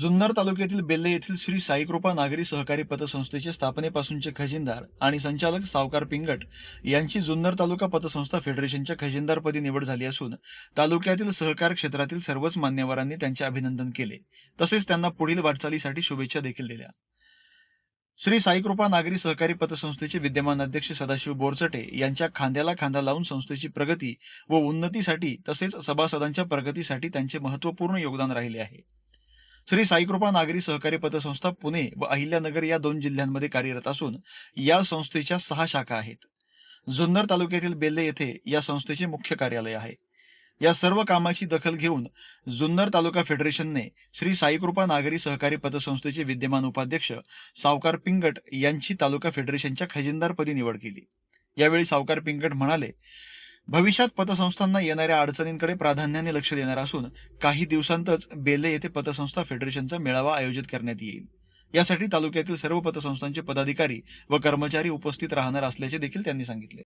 जुन्नर तालुक्यातील बेल्ले येथील श्री साईकृपा नागरी सहकारी पतसंस्थेचे स्थापनेपासूनचे खजिनदार आणि संचालक सावकार पिंगट यांची जुन्नर तालुका पतसंस्था फेडरेशनच्या खजिनदारपदी निवड झाली असून तालुक्यातील सहकार क्षेत्रातील सर्वच मान्यवरांनी त्यांचे अभिनंदन केले. तसेच त्यांना पुढील वाटचालीसाठी शुभेच्छा देखील दिल्या. श्री साईकृपा नागरी सहकारी पतसंस्थेचे विद्यमान अध्यक्ष सदाशिव बोरचटे यांच्या खांद्याला खांदा लावून संस्थेची प्रगती व उन्नतीसाठी तसेच सभासदांच्या प्रगतीसाठी त्यांचे महत्त्वपूर्ण योगदान राहिले आहे. श्री साईकृपा नागरी सहकारी पतसंस्था पुणे व अहिल्यानगर या दोन जिल्ह्यांमध्ये कार्यरत असून या संस्थेच्या सहा शाखा आहेत. जुन्नर तालुक्यातील बेल्ले येथे या संस्थेचे मुख्य कार्यालय आहे. या सर्व कामाची दखल घेऊन जुन्नर तालुका फेडरेशनने श्री साईकृपा नागरी सहकारी पतसंस्थेचे विद्यमान उपाध्यक्ष सावकार पिंगट यांची तालुका फेडरेशनच्या खजिनदारपदी निवड केली. यावेळी सावकार पिंगट म्हणाले भविष्यात पतसंस्थांना येणाऱ्या अडचणींकडे प्राधान्याने लक्ष देणार असून काही दिवसांतच बेले येथे पतसंस्था फेडरेशनचा मेळावा आयोजित करण्यात येईल. यासाठी तालुक्यातील सर्व पतसंस्थांचे पदाधिकारी व कर्मचारी उपस्थित राहणार असल्याचे देखील त्यांनी सांगितले.